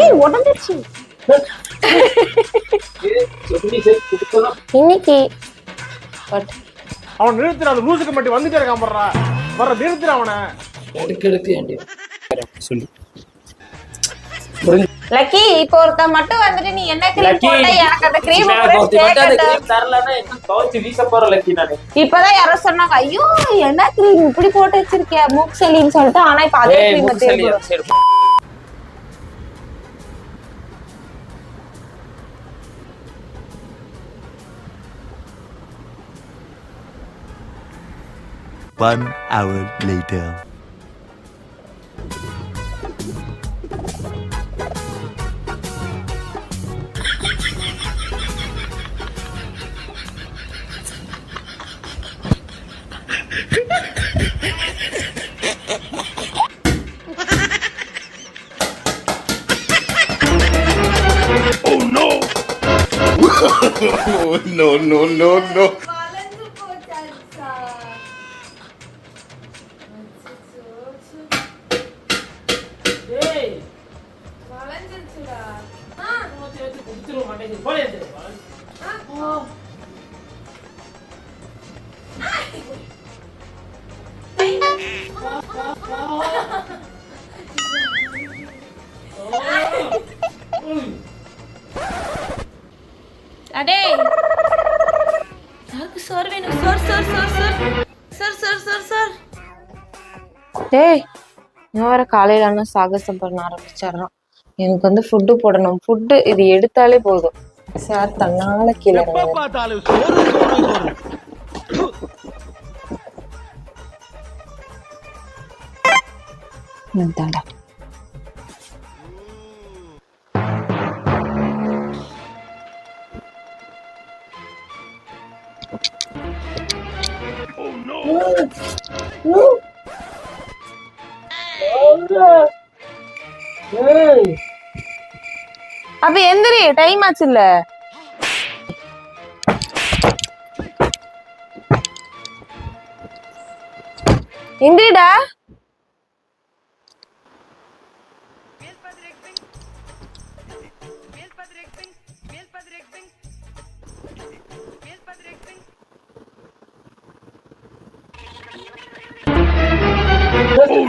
ஏய் உடஞ்சிருச்சு. இன்னைக்கு பட் அவன் நிறுத்துற அந்த லூசுக்கு மட்டும் வந்துட்டே இருக்கான் போடுறா வர நிறுத்துற அவனை. எடுக்க எடுக்க ஏண்டி? சொல்லு. லக்கி இப்போ ஒருத்த மட்டும் வந்துட்டு நீ என்ன கிரீம் போட்ட? எனக்கு அந்த கிரீம் தரலைன்னா வீச போற லக்கி நானு. இப்பதான் யாரோ சொன்னாங்க ஐயோ என்ன கிரீம் இப்படி போட்டு வச்சிருக்கிய? மூக் சொல்லிட்டு ஆனா இப்ப அதே cream One hour later. Oh, oh no, no, no, no. ஏய், சார் சார் டேய் நான் வேற காலையில ஆனால் சாகசம் பண்ண ஆரம்பிச்சிடுறான் எனக்கு வந்து ஃபுட்டு போடணும். ஃபுட்டு இது எடுத்தாலே போதும். சார் தன்னால கீழே இறங்குறாரு. இந்தாடா அப்ப எந்திரி டைம் ஆச்சு இல்ல எந்திரிடா.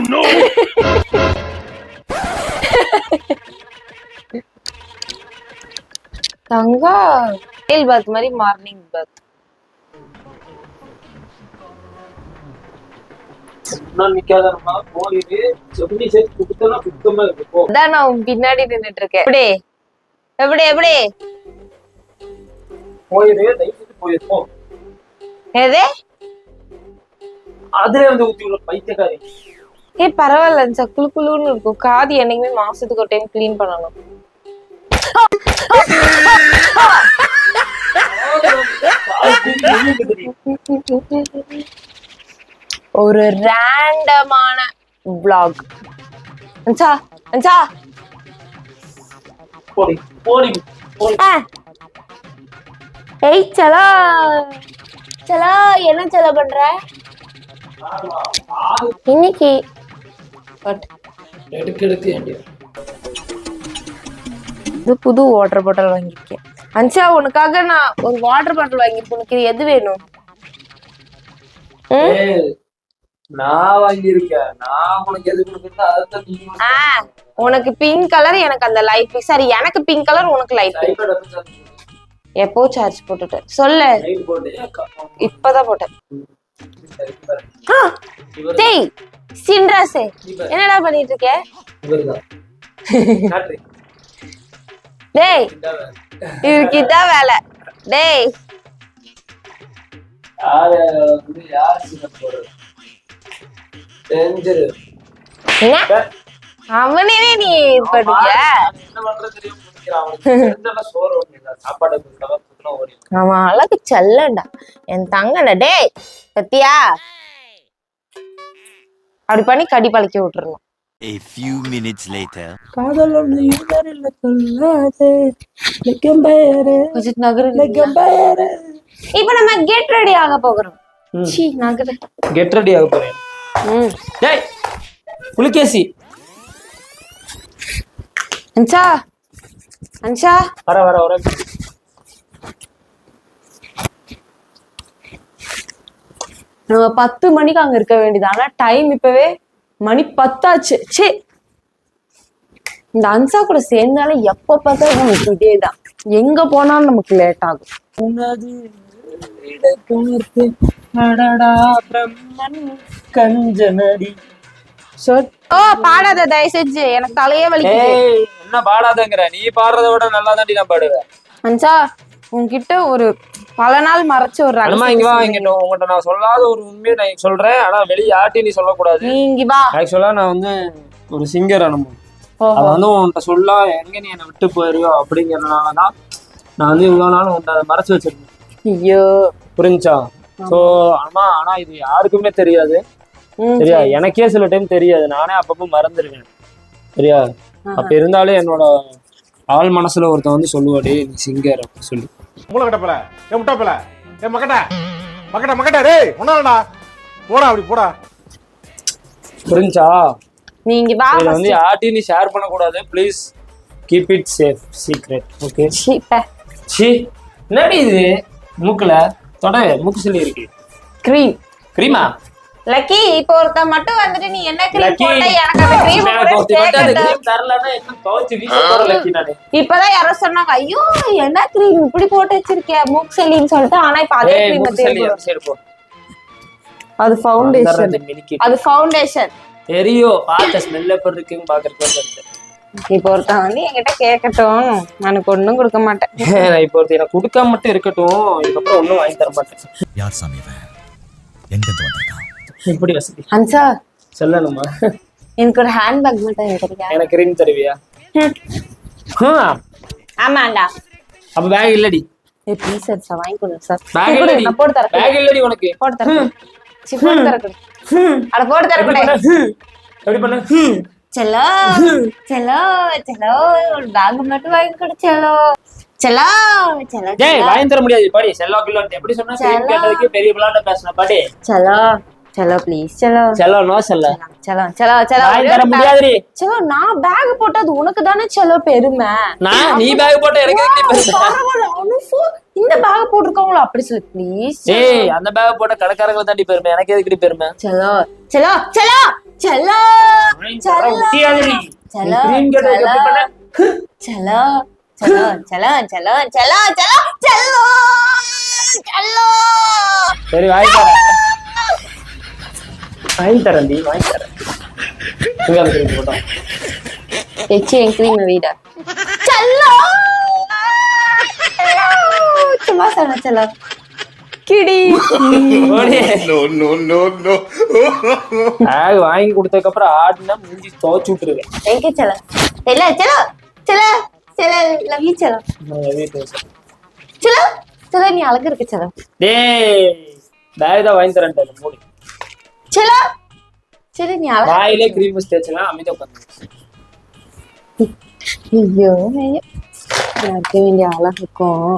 no! தங்கா மேல் பாத் மாதிரி மார்னிங் பாத் பின்னாடி நின்னுட்டு இருக்கேன். எப்படி? எப்படி எப்படி? போயிருக்கோம் எது? ஏ பரவாயில்ல குழு குழுன்னு இருக்கும். காது என்னைக்குமே மாசத்துக்கு ஒரு டைம் கிளீன் பண்ணணும். ஒரு ரேண்டமான பிளாக் அஞ்சா அஞ்சா ஏய் சலா. சலா என்ன செலவு பண்ற? இன்னைக்கு இது புது வாட்டர் பாட்டில் வாங்கியிருக்கேன். அஞ்சா உனக்காக நான் ஒரு வாட்டர் பாட்டில் வாங்கியிருக்கேன் உனக்கு எது வேணும்? நான் வாங்கியிருக்கேன். நான் உனக்கு எது ஆ உனக்கு பிங்க் கலர் எனக்கு அந்த லைட் சரி எனக்கு பிங்க் கலர் உனக்கு லைட் எப்போ சார்ஜ் போட்டுட்டு? சொல்லு. இப்பதான் போட்டேன். டேய் சின்ராசே என்னடா பண்ணிட்டு இருக்க டேய் இவர்கிட்ட வேலை. டேய். அவனே நீ இது சாப்பாடு அவன் அழகு செல்லண்டா. என் தங்கடா டேய் பத்தியா அப்படி பண்ணி கடி பழக்கி விட்டுறணும். A few minutes later. காதல் ஒன்று இருந்தார் இல்ல சொல்லாது. லெக்கம்பயரு கொஞ்சம் நகரு லெக்கம்பயரு இப்ப நம்ம கெட் ரெடி ஆக போகிறோம். ம். சீ நகரு. கெட் ரெடி ஆக போறேன். ம். டேய் புலிகேசி. அன்ஷா அன்ஷா வர வர வர. நம்ம பத்து மணிக்கு அங்க இருக்க வேண்டியது. ஆனா டைம் இப்பவே மணி பத்தாச்சு. ச்சே. இந்த அன்சா கூட சேர்ந்தாலே எப்ப பார்த்தாலும் நமக்கு இதேதான். எங்க போனாலும் நமக்கு லேட் ஆகும். உனது இடை பார்த்து அடடா பிரம்மன் கஞ்சனடி. ஓ பாடாத தயவு செஞ்சு எனக்கு தலையே வலிக்குது. என்ன பாடாதங்கிற? நீ பாடுறத விட நல்லா தாண்டி நான் பாடுவேன். அன்சா உன்கிட்ட ஒரு பல நாள் மறைச்ச ஒரு ரகசியத்தை இங்க வா. இங்க நான் உங்கள்கிட்ட நான் சொல்லாத ஒரு உண்மையை நான் சொல்றேன். ஆனா வெளியே யார்ட்டையும் நீ சொல்லக்கூடாது. நீ இங்க வா. ஆக்சுவலா நான் வந்து ஒரு சிங்கர் அனுபவம். அதை வந்து உன்கிட்ட சொல்ல எங்க நீ என்னை விட்டு போயிருவியோ அப்படிங்கறதுனால தான் நான் வந்து இவ்வளவு நாள் அதை மறைச்சு வச்சிருக்கேன். ஐயோ. புரிஞ்சா சோ ஆமா ஆனா இது யாருக்குமே தெரியாது. சரியா? சரி. எனக்கே சில டைம் தெரியாது. நானே அப்பப்போ மறந்துருக்கேன் சரியா? அப்ப இருந்தாலும் என்னோட ஆள் மனசுல ஒருத்தன் வந்து சொல்லுவாடி நீ சிங்கர் அப்படின்னு சொல்லி. மூளை கட்டப்பல ஏ முட்டாப்பல ஏ மக்கட்ட மக்கட்ட மக்கட்ட டேய் ஒன்னாடா போடா அப்படி போடா. புரிஞ்சா? நீ இங்க வா இதை வந்து யார்ட்டையும் நீ ஷேர் பண்ணக்கூடாது. Please keep it safe secret okay ச்சீ, பே. சி என்னடி இது? மூக்குல தொட மூக்கு சொல்லி இருக்கு. Cream. கிரீமா லக்கி இப்போ ஒருத்த மட்டும் வந்துட்டு நீ என்ன கிரீம் போட்ட? எனக்கு அந்த கிரீம் நானு? இப்பதான் யாரோ சொன்னாங்க ஐயோ என்ன கிரீம் இப்படி போட்டு வச்சிருக்க மூக் சொல்லிட்டு ஆனா இப்ப அதே கிரீம் அது ஃபவுண்டேஷன் அது ஃபவுண்டேஷன் தெரியும் பார்த்த ஸ்மெல் எப்படி இருக்குன்னு பாக்குறதுக்கு இப்போ ஒருத்தன் வந்து என்கிட்ட கேட்கட்டும் எனக்கு ஒண்ணும் கொடுக்க மாட்டேன். நான் இப்போ ஒருத்தி எனக்கு கொடுக்காம மட்டும் இருக்கட்டும் இதுக்கப்புறம் ஒன்றும் வாங்கி தர மாட்டேன் யார் சாமி இவன்? எங்கிருந்து இப்படி வசதி? ஹன்சா. சொல்லணுமா? எனக்கு ஒரு ஹேண்ட்பேக் மட்டும் எனக்கு எனக்கு ரிங் தருவியா. ஆமாண்டா. அப்ப பேக் இல்லடி. ஏய் ப்ளீஸ் சார் சார் வாங்கி கொடுங்க சார் பேக் இல்லடி. நான் போட்டு தரேன். பேக் இல்லடி உனக்கு. போட்டு தரேன். சி போட்டு தரேன். அட போட்டு எப்படி தரேன். எப்படி பண்ண. செல்லோ செல்லோ செல்லோ ஒரு பேக் மட்டும் வாங்கி கொடு செல்லோ. செல்லோ செல்லோ ஏய் வாங்கி தர முடியாது. படி செல்லோ கிலோ எப்படி சொன்னா பெரிய பிள்ளாட்ட பேசின பாடி. செல்லோ. செல்லோ ப்ளீஸ் செல்லோ செல்லோ நோ செல்ல செல்லோ செல்லோ செல்லோ வாங்கி தர முடியாதுடி செல்லோ நான் பேக் போட்டது உனக்கு தானே செல்லோ பெருமை நான் நீ பேக் போட்ட எனக்கு பெருமை? அனுப்பு. இந்த பேக் போட்டிருக்கவங்களோ அப்படி சொல்லு ப்ளீஸ் ஏய் அந்த பேக் போட்ட கடைக்காரங்களை தாண்டி பெருமை எனக்கு எதுக்கு பெருமை செல்லோ செல்லோ செல்லோ வாங்கி தர முடியாதுடி நீ செல்லோ cream கேட்டதுக்கு எப்படி பண்ண செல்லோ Cello Cello Cello Cello Cello Cello செல்லோ சரி வாங்கி தரேன் வாங்கி தரேன் டி வாங்கி தரேன். அந்த cream போட்டோம். எச்சி என் கிரீம் வீட? செல்லோ! சும்மா சொன்ன செல்லோ. கிடி. வாங்கி கொடுத்ததுக்கு அப்புறம் ஆடினா மூஞ்சி துவச்சு விட்டுருவேன். தேங்க்யூ செல்லோ. Cello Cello. செல்லோ செல்லோ. லவ் யூ செல்லோ. செல்லோ செல்லோ நீ அழகு இருக்கு செல்லோ. டேய் பேக் தான் வாங்கி தரேன் மூடி. செல்லோ. சரி நீ அழகு வாயிலே கிரீம் தேய்ச்சலாம் அமைதியா உட்காந்து ஐயோ இருக்க வேண்டிய அழகுக்கும்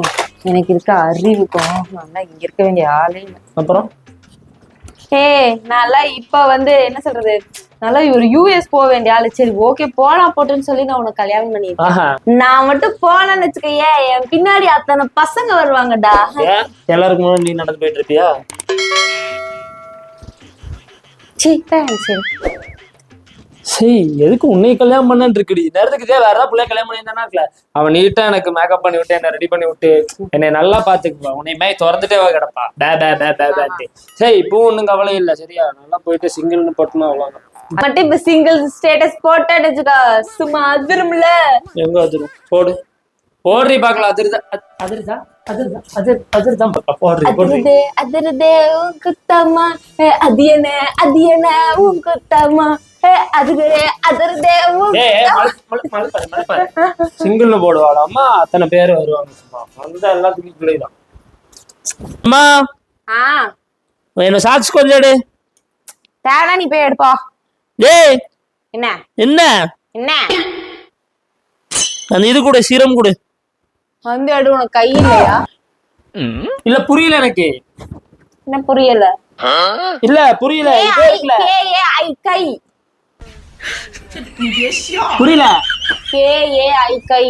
எனக்கு இருக்க அறிவுக்கும் நல்லா இங்க இருக்க வேண்டிய ஆளே அப்புறம்? ஏ நல்லா இப்ப வந்து என்ன சொல்றது? நல்லா ஒரு யூஎஸ் போக வேண்டிய ஆளு. சரி ஓகே போலாம் போட்டுன்னு சொல்லி நான் உனக்கு கல்யாணம் ஆஹா. நான் மட்டும் போனேன்னு வச்சுக்கயே என் பின்னாடி அத்தனை பசங்க வருவாங்கடா. எல்லாருக்கும் நீ நடந்து போயிட்டு இருப்பியா சீ தேங்க்ஸ் சரி எதுக்கு உன்னை கல்யாணம் பண்ணன்னு இருக்குடி நேரத்துக்கு இதே வேற ஏதாவது பிள்ளை கல்யாணம் பண்ணியிருந்தானா இருக்கல அவன் நீட்டா எனக்கு மேக்கப் பண்ணி விட்டு என்ன ரெடி பண்ணி விட்டு என்னை நல்லா பாத்துக்குவா உன்னை மாதிரி திறந்துட்டே வா கிடப்பா. பே பே பே பே பேட்டு சரி இப்போ ஒண்ணும் கவலை இல்ல. சரியா? நல்லா போயிட்டு சிங்கிள்னு போட்டுனா அவ்வளவுதான். மட்டும் இப்ப சிங்கிள் ஸ்டேட்டஸ் போட்டேன்னு வச்சுக்கோ சும்மா அதிரும்ல. எங்க அதிரும்? போடு. போடுறி பார்க்கலாம். அதிர்தா அத்- அதிர்தா? அதிரதே உன் அதியன அதியன உன் குத்தம்மா. சிங்கிள் போடுவாடாமா அத்தனை பேர் வருவாங்க சும்மா. வந்து எல்லாத்துக்கும் பிள்ளைதான் சாட்சி கொஞ்சம் எடு. தேடா நீ போய் எடுப்பா. என்ன? என்ன? என்ன? அந்த இது கூட சீரம் கொடு. வந்து எடு உனக்கு கை இல்லையா? இல்ல புரியல எனக்கு. என்ன புரியல? இல்ல புரியல கை புரியல. கே ஏ ஐ கை.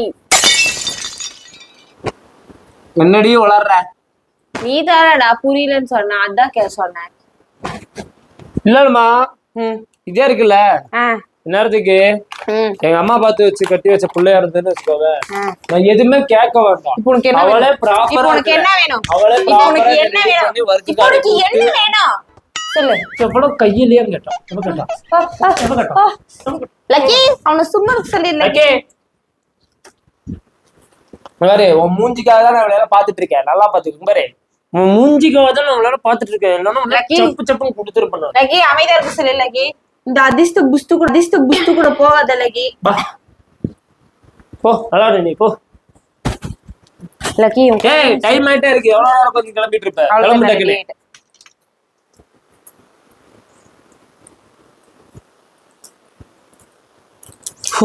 என்னடி வளர்ற நீ தானடா புரியலன்னு சொன்ன அதான் கே சொன்னேன். இல்லம்மா. இதே இருக்குல்ல. ஆ நேரத்துக்கு ம். எங்க அம்மா பார்த்து வச்சு கட்டி வச்ச பிள்ளையா இருந்ததுன்னு வச்சுக்கோங்க. நான் எதுவுமே கேட்க வேண்டாம். உனக்கு என்ன அவளே? ப்ராப்பரா உனக்கு என்ன வேணும்? அவளே உனக்கு என்ன வேணும்? உனக்கு என்ன வேணும்? சொல்லு. எவ்வளவு கையிலேயே கேட்டான் கேட்டான். லக்கி அவனை சும்மா சொல்லிடல ஓகே பாரு உன் மூஞ்சிக்காக தான் நான் இவ்வளவு நேரம் பாத்துட்டு இருக்கேன். நல்லா பாத்துக்கோங்க பாரு. மூஞ்சிக்காக தான் நான் இவ்வளவு நேரம் பாத்துட்டு இருக்கேன். இல்லைன்னா லக்கி. சப்பு கொடுத்துருப்பேன் நான். லக்கி அமைதியா இருக்க சொல்லு லக்கி. இந்த அதிர்ஷ்ட புஸ்து கூட அதிர்ஷ்ட புஸ்து கூட போகாத லக்கி. பா. இரு நீ போ. லக்கி ஏய் டைம் ஆயிட்டே இருக்கு. எவ்வளவு நேரம் கொஞ்சம் கிளம்பிட்டு இருப்ப? கிளம்பு டக்குனு.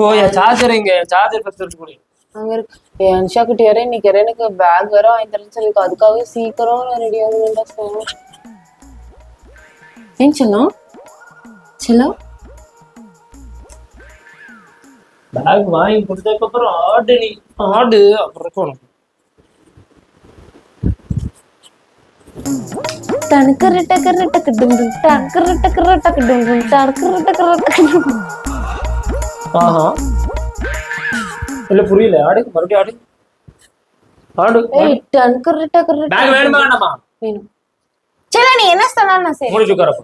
ஓ என் சார்ஜர் இங்க சார்ஜர் ஃபர்ஸ்ட் எடுத்து கொடு அங்க இருக்கு. என் அன்ஷா கிட்ட யாரே இன்னைக்கு யாரே எனக்கு பேக் வேற வாங்கி தரேன்னு சொல்லிருக்கு அதுக்காக சீக்கிரம் ரெடி ஆகணும்டா ஏன் செல்லம்? செல்லம் பேக் வாங்கி கொடுத்ததுக்கு அப்புறம் ஆடு நீ ஆடு அப்புறம் இருக்கும் உனக்கு. டனுக்கரு டக்கரு டக்கு டும் டக்கரு டக்கரு டக்கு டும் டக்கரு டக்கரு டக்கு டும். ஆஹா. இல்ல புரியல. ஆடு மறுபடியும் ஆடு. ஆடு ஏய் டனுக்கரு டக்கரு பேக் வேணுமா வேண்டாமா? வேணும். சரி நீ என்ன சொன்னாலும் நான் சரி முடிச்சு உட்காரப்போ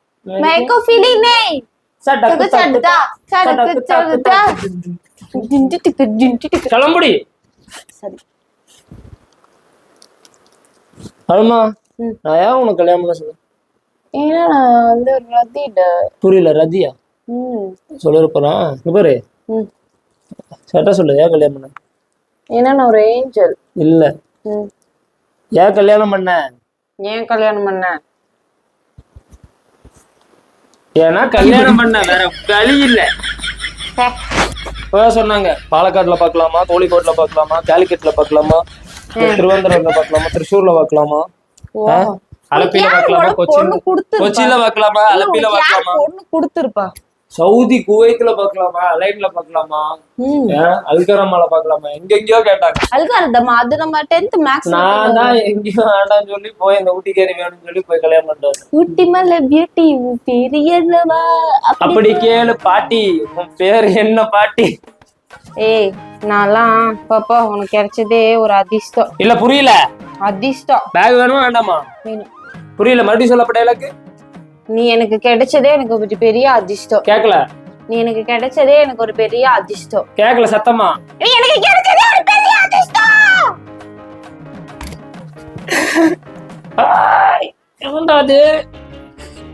ਮੈਂ ਕੋ ਫੀਲੀ ਨਹੀਂ சடக்கு சடக்கு சடக்கு சடக்கு டிண்டி டிக்கு டிண்டி டிக்கு கிளம்புடி சரி அருமா நான் ஏன் உனக்கு கல்யாணம் பண்ண சொல்ல ஏன்னா நான் வந்து ரதிட புரியல ரதியா சொல்ல போறான் பாரு சட்டா சொல்லு ஏன் கல்யாணம் பண்ண ஏன்னா நான் ஒரு ஏஞ்சல் இல்ல ஏன் கல்யாணம் பண்ண ஏன் கல்யாணம் பண்ண ஏன்னா கல்யாணம் பண்ண வேற வழி இல்ல சொன்னாங்க பாலக்காடுல பார்க்கலாமா கோழிக்கோட்ல பார்க்கலாமா கேலிக்கட்ல பார்க்கலாமா திருவனந்தபுரம்ல பார்க்கலாமா திருச்சூர்ல. ஆ? அலப்பில உனக்கு கொச்சின்? கொச்சின்ல பார்க்கலாமா அலப்பில பார்க்கலாமா பொண்ணு கொடுத்துருப்பா சவுதி குவைத்ல பார்க்கலாமா அலைன்ல பார்க்கலாமா ம். ஏன்? அல்கரமால பார்க்கலாமா எங்கெங்கயோ கேட்டாங்க. அல்காரதம்மா அது நம்ம டென்த் மேக்ஸ் நான் தான் எங்கேயும் வேண்டாம்னு சொல்லி போய் இந்த ஊட்டிக்கேரி வேணும்னு சொல்லி போய் கல்யாணம் வந்தேன். ஊட்டி மலை பியூட்டி பெரியவா அப்படி கேளு பாட்டி. உன் பேர் என்ன பாட்டி? ஏய் நான்லாம் பாப்பா உனக்கு கிடைச்சதே ஒரு அதிர்ஷ்டம். இல்ல புரியல. அதிர்ஷ்டம். பேக் வேணுமா வேண்டாமா. புரியல மறுபடியும் சொல்லப்பட்ட எனக்கு நீ எனக்கு கிடைச்சதே எனக்கு ஒரு பெரிய அதிர்ஷ்டம். கேக்கல? நீ எனக்கு கிடைச்சதே எனக்கு ஒரு பெரிய அதிர்ஷ்டம். கேக்கல சத்தமா? நீ எனக்கு கிடைச்சதே ஒரு பெரிய அதிர்ஷ்டம். எவன்டா அது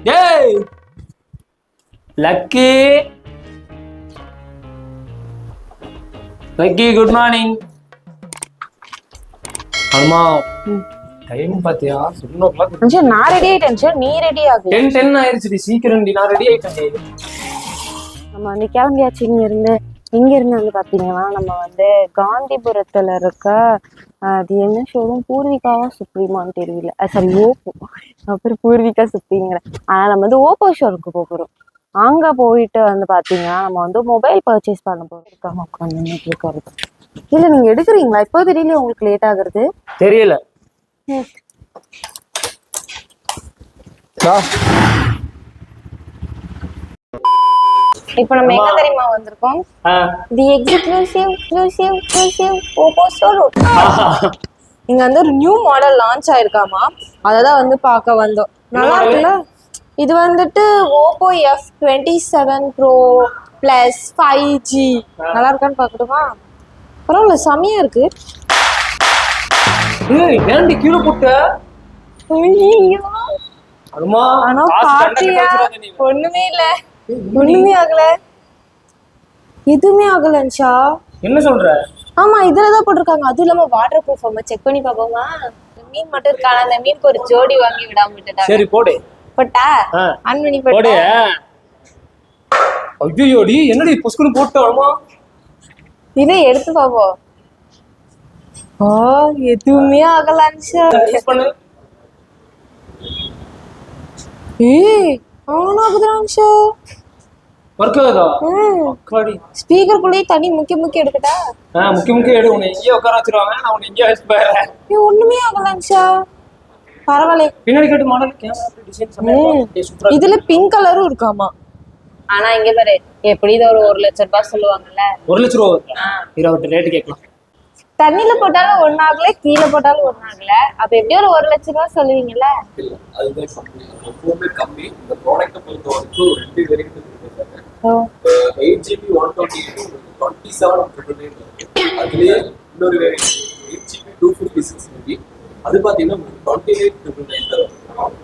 ஏய்! லக்கி. லக்கி குட் மார்னிங் அம்மா. டைம் பாத்தியா? செவன் ஓ கிளாக் டென்ஷன் நான் ரெடி ஆயிட்டேன் நீ ரெடி ஆகல டென் டென் ஆயிருச்சுடி சீக்கிரம் டி. நான் ரெடி ஆயிட்டேன் நம்ம வந்து கிளம்பியாச்சு இங்க இருந்து. இங்க இருந்து வந்து பாத்தீங்கன்னா நம்ம வந்து காந்திபுரத்துல இருக்க அது என்ன ஷோரூம் பூர்விகாவா சுப்ரீமான்னு தெரியல சாரி ஓப்போ. அப்புறம் பூர்விகா சுப்ரீங்கிற. ஆனா நம்ம வந்து ஓப்போ ஷோருக்கு போக போறோம். அங்க போயிட்டு வந்து பாத்தீங்கன்னா நம்ம வந்து மொபைல் பர்ச்சேஸ் பண்ண போறோம். இருக்காம உட்காந்து இருக்காரு இல்ல நீங்க எடுக்கிறீங்களா? இப்போ தெரியல உங்களுக்கு லேட் ஆகுறது? தெரியல. இப்போ நம்ம எங்க தெரியுமா வந்திருக்கோம். The exclusive exclusive exclusive Oppo showroom இங்க வந்து ஒரு நியூ மாடல் லான்ச் ஆயிருக்காமா? அதை தான் வந்து பார்க்க வந்தோம். நல்லா? இருக்குல்ல? இது வந்துட்டு Oppo F twenty seven pro plus five G நல்லா இருக்கான்னு பார்க்கட்டுமா? பரவாயில்ல செமையா இருக்கு. ஏய் ஏன்டி கீழே போட்ட. அருமா ஆனா பாத்தியா. ஒண்ணுமே இல்ல. ஒண்ணுமே ஆகல. எதுவுமே ஆகல அன்ஷா என்ன சொல்ற? ஆமா இதுலதான் போட்டிருக்காங்க. அதுவும் இல்லாம வாட்டர் ப்ரூஃப் அம்மா செக் பண்ணி பாப்போமா மீன் மட்டும் இருக்கான அந்த மீனுக்கு ஒரு ஜோடி வாங்கி விடாம விட்டுட்டாங்க. சரி போடு. போட்டா. ஆன் பண்ணி போடு. என்னடி புஸ்குன்னு போட்டு வரமா இதை எடுத்து பாப்போம் ஓ எதுவுமே ஆகல அன்ஷா. யூஸ் பண்ணு. ஏய் ஆன் ஆகுதுடா அன்ஷா. ஒர்க் ஆகுதா? அக்காடி தண்ணி முக்கி முக்கி எடுக்கட்டா? ஆ முக்கிய முக்கிய எடு. உன்னை உட்கார வச்சிருவாங்க. நான் உன்னை இங்கேயே வச்சு போயிடுறேன். பரவாயில்ல பின்னாடி கேட்டு மாடல் கேமரா டிசைன் இதுல பிங்க் கலரும் இருக்காமா? ஆனா இங்க பாரு எப்படி இது ஒரு ஒரு லட்சம் ரூபாய் சொல்லுவாங்கல்ல? ஒரு லட்ச ரூபா வருதா? இருபது ரேட்டு கேட்கலாம். தண்ணியில போட்டாலும் ஒண்ணாகல கீழே போட்டாலும் ஒண்ணாகல. அப்ப எப்படியும் ஒரு ஒரு லட்சம் ரூபாய் சொல்லுவீங்கல்ல. Eight GB one twenty twenty seven triple nine இருக்கு அதுலயே இன்னொரு variant eight GB two fifty six GB அது பாத்தீங்கன்னா டுவெண்ட்டி எயிட் ட்ரிபிள் நைன் தான்.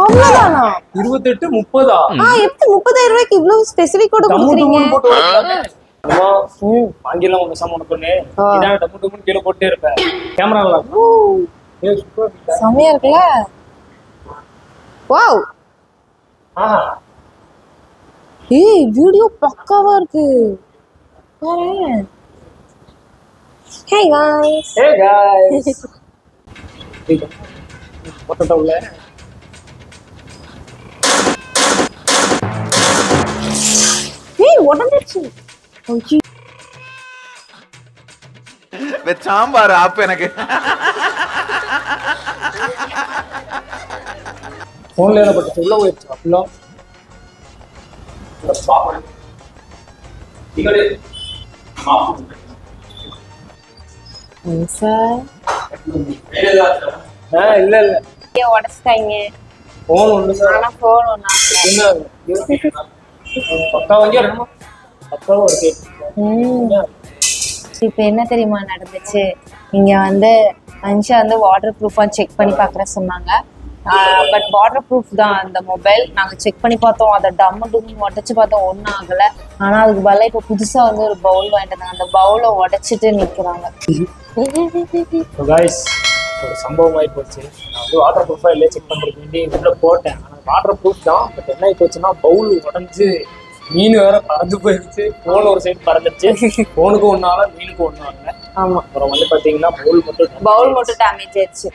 அவ்வளவுதானா? இருபத்தெட்டு முப்பதா? ஆ எப்படி முப்பதாயிரம் ரூபாய்க்கு இவ்வளவு ஸ்பெசிபிக்கோட டம்மு கொடுக்குறீங்க. டும்முன்னு போட்டு வரலாமே. அம்மா, ம். வாங்கிடலாம் உங்க சாம உனக்கு ஒண்ணு ஆ. இதான் டம்மு டும்முன்னு கீழே போட்டே இருப்பேன் கேமரா நல்லா இருக்கும். ஊ, ஏய், சூப்பரா இருக்குடா. செமையா இருக்குல்ல வாவ் ஆஹா ஏய் வீடியோ பக்காவா இருக்கு பாரேன் ஹே गाइस Hey guys. போட்டுட்டா உள்ள ஏய் உடஞ்சிருச்சு ஐயோ. சாம்பார் ஆப்பு எனக்கு. போன்ல என்ன பட்டுச்சு உள்ள போயிடுச்சு ஆ இல்ல இல்ல. ஏன் உடச்சிட்டாங்க. போன் ஒண்ணு போன் என்ன? பக்கா வாங்கி ரெண்டுமா பக்காவும் இருக்கு இப்போ என்ன தெரியுமா நடந்துச்சு? இங்க வந்து அன்ஷா வந்து வாட்டர் ப்ரூஃபா செக் பண்ணி பார்க்குற சொன்னாங்க. பட் வாட்டர் ப்ரூஃப் தான் அந்த மொபைல் நாங்க செக் பண்ணி பார்த்தோம். அதை டம்மு டும்மு உடச்சு பார்த்தோம். ஒன்றும் ஆகல. ஆனா அதுக்கு பதிலா இப்போ புதுசா வந்து ஒரு பவுல் வாங்கிட்டு அந்த பவுலை உடைச்சிட்டு நிக்கிறாங்க. காய்ஸ் ஒரு சம்பவம் ஆகி போச்சு நான் வந்து வாட்டர் ப்ரூஃபா இல்லையே செக் பண்றதுக்கு வேண்டி உள்ள போட்டேன். ஆனால் வாட்டர் ப்ரூஃப் தான். பட் என்ன ஆகி போச்சுன்னா பவுல் உடஞ்சு மீன் வேற பறந்து போயிடுச்சு போன் ஒரு சைடு பறந்துருச்சு. போனுக்கும் ஒன்றும் ஆகல மீனுக்கும் ஒன்றும் ஆமா. அப்புறம் வந்து பாத்தீங்கன்னா பவுல் மட்டும் பவுல் மட்டும் டேமேஜ் ஆயிடுச்சு.